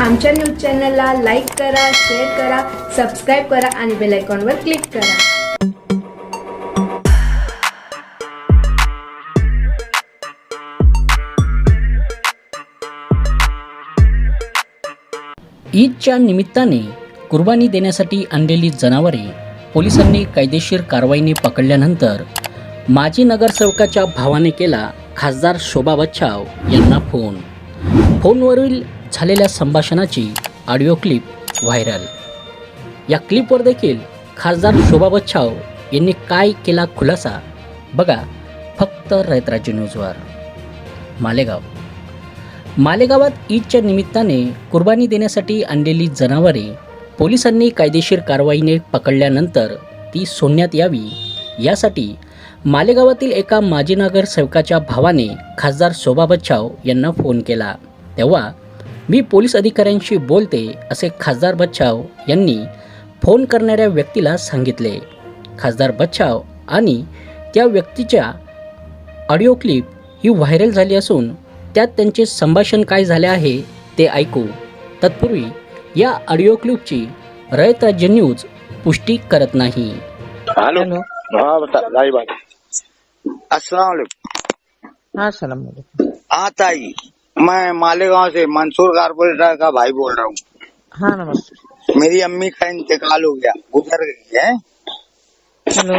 आमच्या न्यूज चॅनलला लाईक करा शेअर करा सबस्क्राईब करा आणि बेल आयकॉनवर क्लिक करा. ईदच्या निमित्ताने कुर्बानी देण्यासाठी आणलेली जनावरे पोलिसांनी कायदेशीर कारवाईने पकडल्यानंतर माजी नगरसेवकाच्या भावाने केला खासदार शोभा बच्छाव यांना फोन. फोनवरील झालेल्या संभाषणाची ऑडिओ क्लिप व्हायरल. या क्लिपवर देखील खासदार शोभा बच्छाव यांनी काय केला खुलासा? बघा फक्त रयतराज्य न्यूजवर. मालेगाव. मालेगावात ईदच्या निमित्ताने कुर्बानी देण्यासाठी आणलेली जनावरे पोलिसांनी कायदेशीर कारवाईने पकडल्यानंतर ती सोडण्यात यावी. यासाठी मालेगावातील एका माजी नगरसेवकाच्या भावाने खासदार शोभा बच्छाव यांना फोन केला. तेव्हा मी पोलीस अधिकाऱ्यांशी बोलते असे खासदार बच्छाव यांनी फोन करणाऱ्या व्यक्तीला सांगितले. खासदार बच्छाव आणि त्या व्यक्तीच्या ऑडिओ क्लिप ही व्हायरल झाली असून त्यात त्यांचे संभाषण काय झाले आहे ते ऐकू. तत्पूर्वी या ऑडिओ क्लिपची रयत राज्य न्यूज पुष्टी करत नाही. हेलो. हेलो. हाँ बता भाई बात अस्सलाम वालेकुम हाँ सलाम वालेकुम हाँ ताई. मैं मालेगांव से मंसूर कारपोरेटर का भाई बोल रहा हूँ। हाँ नमस्ते। मेरी अम्मी का इंतकाल हो गया गुजर गई है। हेलो।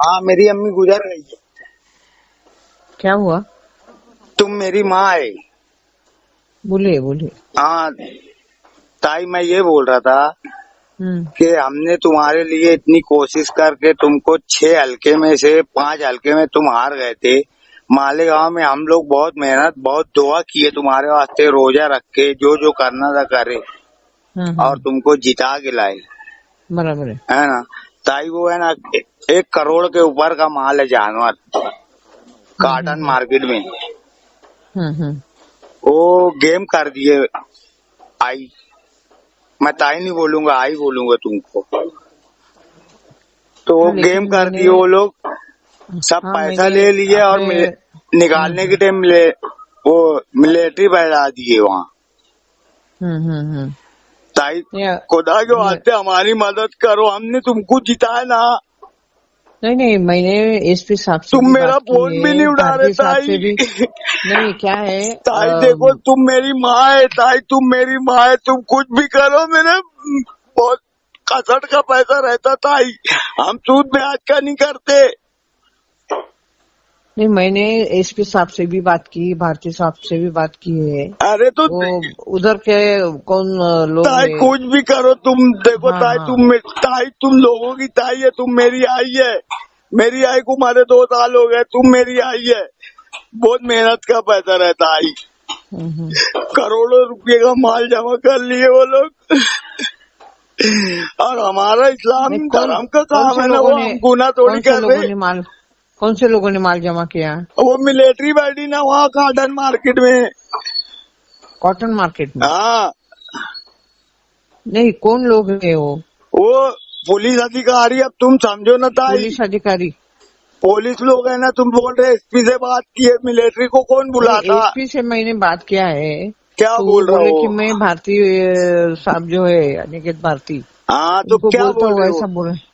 हाँ मेरी अम्मी गुजर गई है। क्या हुआ? तुम मेरी माँ है। बोलिए बोलिए। हाँ ताई मैं ये बोल रहा था हम्म। कि हमने तुम्हारे लिए इतनी कोशिश करके तुमको छह हल्के में से पाँच हल्के में तुम हार गए थे। मालेगांव में हम लोग बहुत मेहनत बहुत दुआ किए तुम्हारे वास्ते रोजा रख के जो जो करना था करे। हम्म, और तुमको जिता के लाए। बराबर है। ना? ताई वो है ना एक करोड़ के ऊपर का माल है जानवर काटन मार्केट में। हम्म हम्म। वो गेम कर दिए आई। मैं ताई नहीं बोलूँगा आई बोलूँगा तुमको। तो वो हाँ, गेम कर दिए वो लोग। सब हाँ, पैसा ले लिए और मिले- निकालने के टाइम वो मिलिट्री बैठा दिए वहाँ। हम्म हम्म हम्म। ताई खुदा के वास्ते हमारी मदद करो हमने तुमको जिताया ना। नहीं नहीं मैंने एसपी साहब से तुम मेरा फ़ोन भी नहीं उठा रहे ताई भी। नहीं क्या है ताई देखो तुम मेरी माँ है ताई तुम मेरी माँ है तुम कुछ भी करो मेरे बहुत कसट का पैसा रहता ताई। हम सूद ब्याज का नहीं करते। नहीं मैंने एसपी साहब से भी बात की भारती साहब से भी बात की है। अरे तो उधर के कौन लोग ताई कुछ भी करो तुम देखो हाँ, ताई हाँ। तुम ताई तुम लोगों की ताई है तुम मेरी आई है। मेरी आई को मारे दो साल हो गए तुम मेरी आई है। बहुत मेहनत का पैसा रहता आई। करोड़ों रुपए का माल जमा कर लिए वो लोग। और हमारा इस्लाम धर्म का काम है ना वो गुना थोड़ी कर रहे माल कौन से लोगों ने माल जमा किया? वो मिलिट्री बैठी ना वहाँ कॉटन मार्केट में। कॉटन मार्केट में? हाँ। नहीं कौन लोग है वो? वो पुलिस अधिकारी अब तुम समझो ना था पुलिस अधिकारी। पुलिस लोग है ना तुम बोल रहे एसपी से बात की है मिलिट्री को कौन बुलाता? एसपी से मैंने बात किया है। क्या तो बोल रहा रहे कि मैं भारतीय साहब जो है अनिकेत भारती। हाँ तो क्या बोल हूँ रहे ऐसा हो? बोले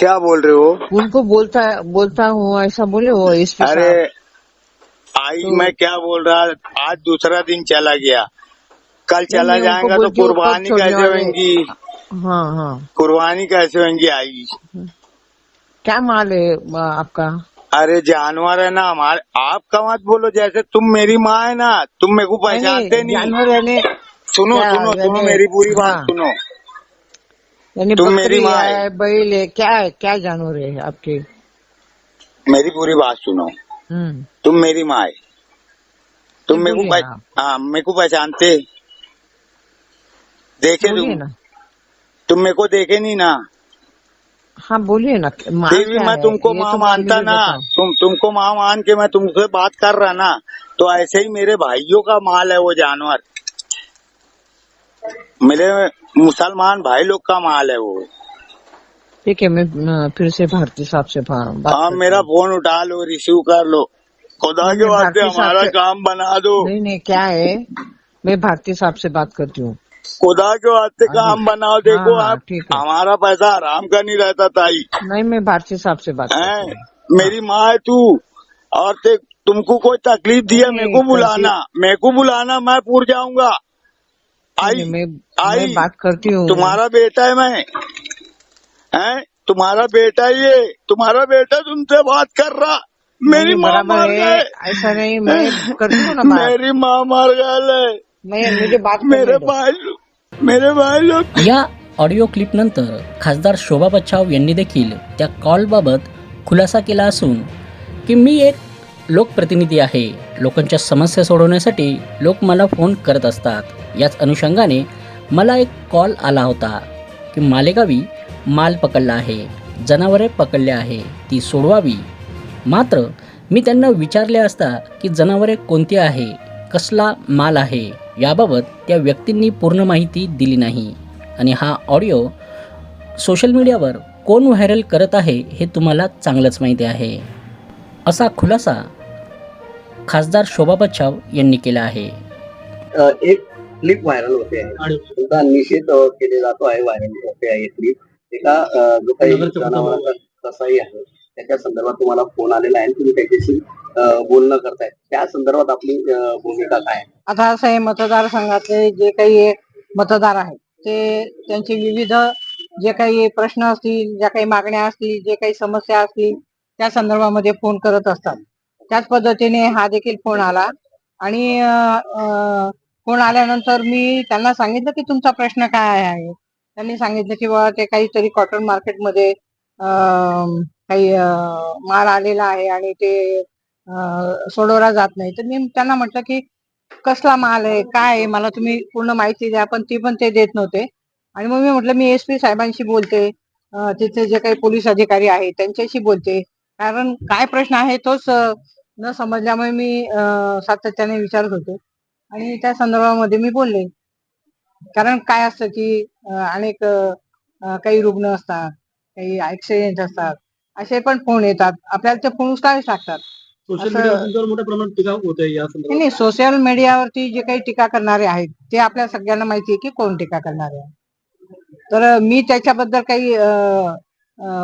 क्या बोल रहे हो? उनको बोलता बोलता हूँ ऐसा बोले वो एसपी अरे आई तो- मैं क्या बोल रहा आज दूसरा दिन चला गया। कल चला जाएगा तो कुर्बानी कैसे? होंगी? हाँ हाँ। कुर्बानी कैसे होंगी आई? क्या माल है आपका? अरे जानवर है ना हमारे आपका मत बोलो जैसे तुम मेरी माँ है ना तुम मेरे को पहचानते नहीं। जानवर सुनो सुनो सुनो मेरी पूरी बात हाँ। सुनो। यानी तुम मेरी माँ है। बैल है क्या है क्या जानवर है आपके? मेरी पूरी बात सुनो। हम्म। तुम मेरी माँ है। तुम मेरे को। हाँ मेरे को पहचानते। देखे तुम। ना। तुम मेरे को देखे नहीं ना। हाँ बोलिए ना फिर भी मैं तुमको माँ तो मानता ना। तुम तुमको माँ मान के मैं तुमसे बात कर रहा ना तो ऐसे ही मेरे भाइयों का माल है वो जानवर। मेरे मुसलमान भाई लोग का माल है वो। ठीक है मैं फिर से भारती साहब से हाँ मेरा फ़ोन उठा लो रिसीव कर लो। खुदा के वास्ते हमारा काम बना दो। नहीं नहीं क्या है? मैं भारती साहब से बात करती हूँ। खुदा के वास्ते काम बनाओ देखो हाँ, हाँ, आप। ठीक हमारा पैसा आराम का नहीं रहता ताई। नहीं मैं भारती साहब से बात हैं? हूँ। मेरी माँ है तू। और तुमको कोई तकलीफ़ दी है मेरे को बुलाना। मेरे को बुलाना मैं पूर जाऊँगा। आई नहीं, मैं आई मैं बात करती हूँ। तुम्हारा बेटा है मैं। हैं? तुम्हारा बेटा है तुम्हारा बेटा तुमसे बात कर रहा। मेरी माँ मर गए। ऐसा नहीं मैं करती हूँ ना बात। मेरी माँ मर गए मैं मुझे बात मेरे। भाई मेरे भाई लोग या ऑडिओ क्लिपनंतर खासदार शोभा बच्छाव यांनी देखील त्या कॉलबाबत खुलासा केला असून की मी एक लोकप्रतिनिधी आहे. लोकांच्या समस्या सोडवण्यासाठी लोक मला फोन करत असतात. याच अनुषंगाने मला एक कॉल आला होता की मालेगावी माल पकडला आहे जनावरे पकडले आहे ती सोडवावी. मात्र मी त्यांना विचारले असता की जनावरे कोणती आहे कसला माल आहे याबाबत त्या व्यक्तींनी पूर्ण माहिती दिली नाही. आणि हा ऑडिओ सोशल मीडियावर कोण व्हायरल करत आहे हे तुम्हाला चांगलंच माहिती आहे असा खुलासा खासदार शोभा बच्छाव यांनी केला आहे. एक क्लिप व्हायरल होते आहे. तुमचा निषेध केले जातो आहे व्हायरल होते आहे क्लिप एका जो काही जनावरांचा कसाई आहे त्याच्या संदर्भात तुम्हाला फोन आलेला आहे आणि तुम्ही त्याच्याशी बोलणं करताय. त्या संदर्भात आपली भूमिका काय आता असं आहे मतदारसंघातले जे काही मतदार आहेत ते त्यांचे विविध जे काही प्रश्न असतील ज्या काही मागण्या असतील जे काही समस्या असतील त्या संदर्भामध्ये फोन करत असतात. त्याच पद्धतीने हा देखील फोन आला. आणि फोन आल्यानंतर मी त्यांना सांगितलं की तुमचा प्रश्न काय आहे? त्यांनी सांगितलं की बाबा ते काहीतरी कॉटन मार्केटमध्ये काही माल आलेला आहे आणि ते सोडवला जात नाही. तर मी त्यांना म्हटलं की कसला माल आहे? काय आहे? मला तुम्ही पूर्ण माहिती द्या पण ती पण ते देत नव्हते. आणि मग मी म्हटलं मी एस पी साहेबांशी बोलते. तिथे जे काही पोलीस अधिकारी आहेत त्यांच्याशी बोलते. कारण काय प्रश्न आहे तोच न समजल्यामुळे मी सातत्याने विचारत होते. आणि त्या संदर्भामध्ये मी बोलले. कारण काय असतं की अनेक काही रुग्ण असतात काही ऍक्सिडेंट असतात असे पण फोन येतात. आपल्याला ते फोन उचलावेच लागतात. नाही सोशल मीडियावरती जे काही टीका करणारे आहेत ते आपल्या सगळ्यांना माहिती आहे की कोण टीका करणारे आहे तर मी त्याच्याबद्दल काही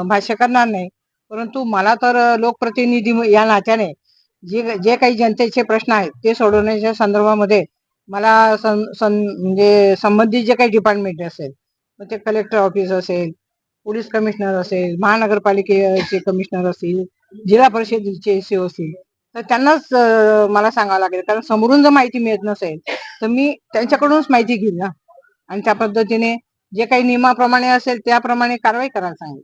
भाष्य करणार नाही. परंतु मला तर लोकप्रतिनिधी या नात्याने जे जे काही जनतेचे प्रश्न आहेत ते सोडवण्याच्या संदर्भामध्ये मला सं- सं- म्हणजे संबंधित जे काही डिपार्टमेंट असेल मग ते कलेक्टर ऑफिस असेल पोलीस कमिशनर असेल महानगरपालिकेचे कमिशनर असतील जिल्हा परिषदेचे सी असतील तर त्यांनाच मला सांगावं लागेल. कारण समोरून जर माहिती मिळत नसेल तर मी त्यांच्याकडूनच माहिती घेईन ना. आणि त्या पद्धतीने जे काही नियमाप्रमाणे असेल त्याप्रमाणे कारवाई करायला सांगेल